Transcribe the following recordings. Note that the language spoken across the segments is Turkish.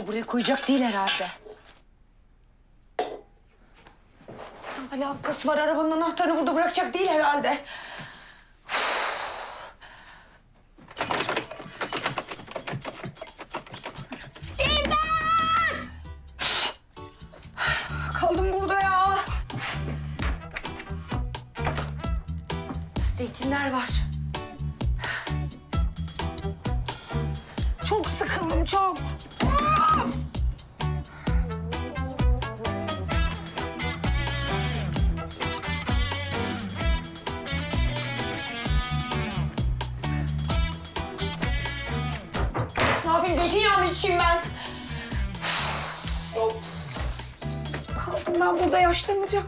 Anahtarı buraya koyacak değil herhalde. Ne alakası var? Arabanın anahtarını burada bırakacak değil herhalde. Kaldım burada ya. Zeytinler var. Çok sıkıldım çok. Of! Ne yapayım ben? Ben burada yaşlanacağım.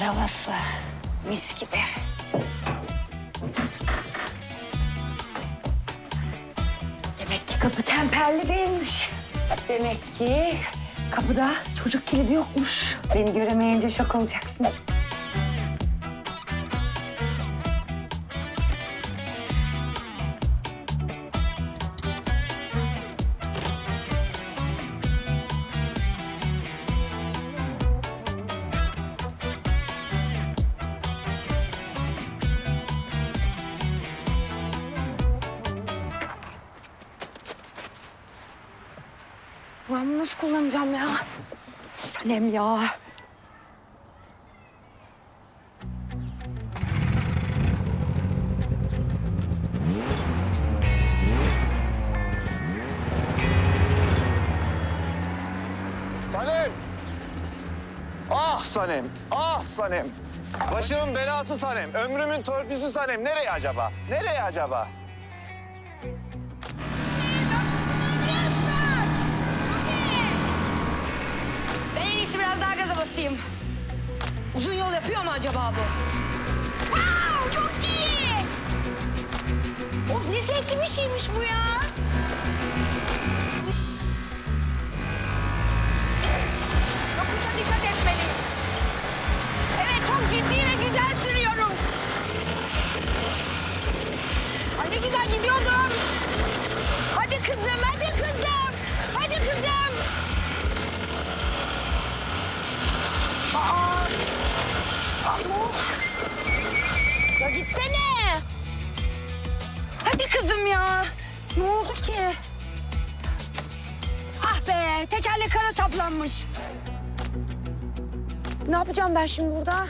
Karavası. Mis gibi. Demek ki kapı temperli değilmiş. Demek ki kapıda çocuk kilidi yokmuş. Beni göremeyince şok olacaksın. Ben bunu nasıl kullanacağım ya? Sanem ya. Sanem! Ah Sanem, ah Sanem. Başımın belası Sanem, ömrümün törpüsü Sanem. Nereye acaba? Nereye acaba? Basayım. Uzun yol yapıyor mu acaba bu? Wow, çok iyi. Of ne zevkli bir şeymiş bu ya. Yokuşa dikkat etmeliyim. Evet çok ciddi ve güzel sürüyorum. Ay ne güzel gidiyordum. Hadi kızım. Gitsene. Hadi kızım ya. Ne oldu ki? Ah be, tekerlek kara saplanmış. Ne yapacağım ben şimdi burada?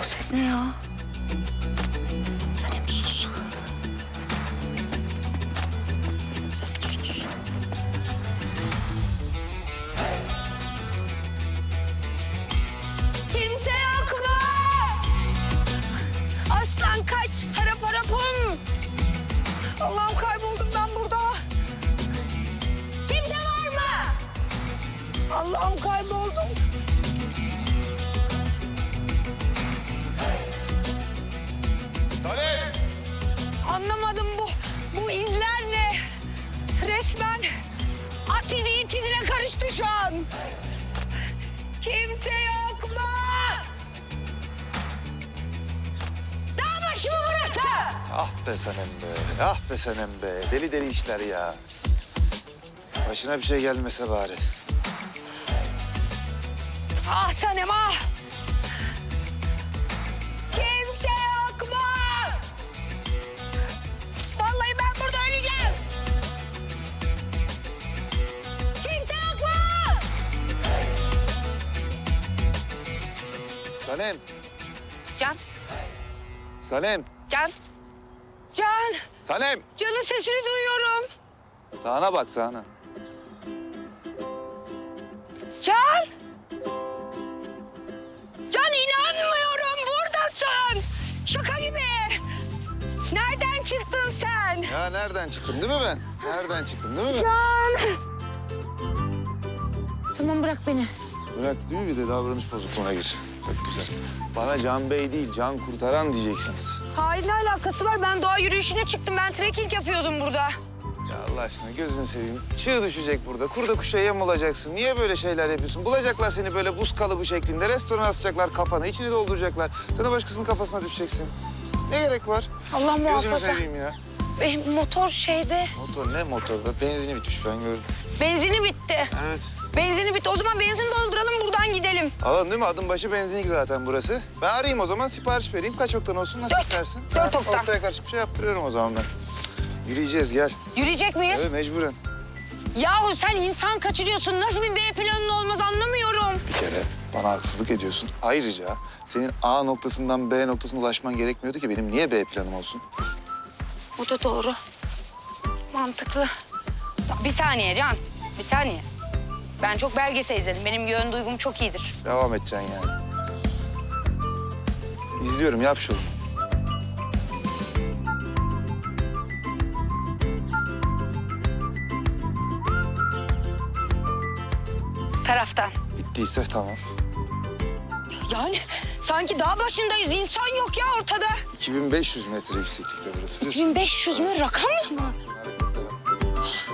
Bu ses ne ya? Allah'ım kayboldum. Sanem! Anlamadım bu, bu izler ne? Resmen at izi it izine karıştı şu an. Kimse yok mu? Dağ başı mı burası? Ah be Sanem be, ah be Sanem be. Deli deli işler ya. Başına bir şey gelmese bari. Ah Sanem ah! Kimse yok mu? Vallahi ben burada öleceğim. Kimse yok mu? Sanem, Can, Sanem. Can. Can, Sanem. Can'ın sesini duyuyorum. Sağına bak sağına. Ya nereden çıktım değil mi ben? Nereden çıktım değil mi ben? Can! Tamam bırak beni. Bırak değil mi bir de davranış bozukluğuna gir. Çok güzel. Bana Can Bey değil, Can Kurtaran diyeceksiniz. Hayır ne alakası var? Ben doğa yürüyüşüne çıktım. Ben trekking yapıyordum burada. Ya Allah aşkına gözünü seveyim. Çığ düşecek burada. Kurda kuşa yem olacaksın. Niye böyle şeyler yapıyorsun? Bulacaklar seni böyle buz kalıbı şeklinde. Restorana asacaklar kafanı. içini dolduracaklar. De başkasının kafasına düşeceksin. Ne gerek var? Allah Gözünü muhafaza. seveyim ya. Benim motor şeyde. Motor ne motorda? Benzini bitmiş ben gördüm. Benzini bitti. Evet. Benzini bitti. O zaman benzin dolduralım buradan gidelim. Alan değil mi? Adım başı benzinlik zaten burası. Ben arayayım o zaman sipariş vereyim. Kaç oktan olsun nasıl Dört. istersin? Dört oktan. Ortaya karışık bir şey yaptırıyorum o zaman ben. Yürüyeceğiz gel. Yürüyecek miyiz? Evet mecburen. Yahu sen insan kaçırıyorsun. Nasıl bir B planın olmaz anlamıyorum. Bir kere bana haksızlık ediyorsun. Ayrıca senin A noktasından B noktasına ulaşman gerekmiyordu ki benim niye B planım olsun? O da doğru. Mantıklı. Bir saniye Can. Bir saniye. Ben çok belgesel izledim. Benim yön duygum çok iyidir. Devam edeceksin yani. İzliyorum yap şunu. Taraftan. Bittiyse tamam. Yani sanki dağ başındayız. İnsan yok ya ortada. 2500 metre yükseklikte burası. biliyorsun. 1500 mü? Rakam mı?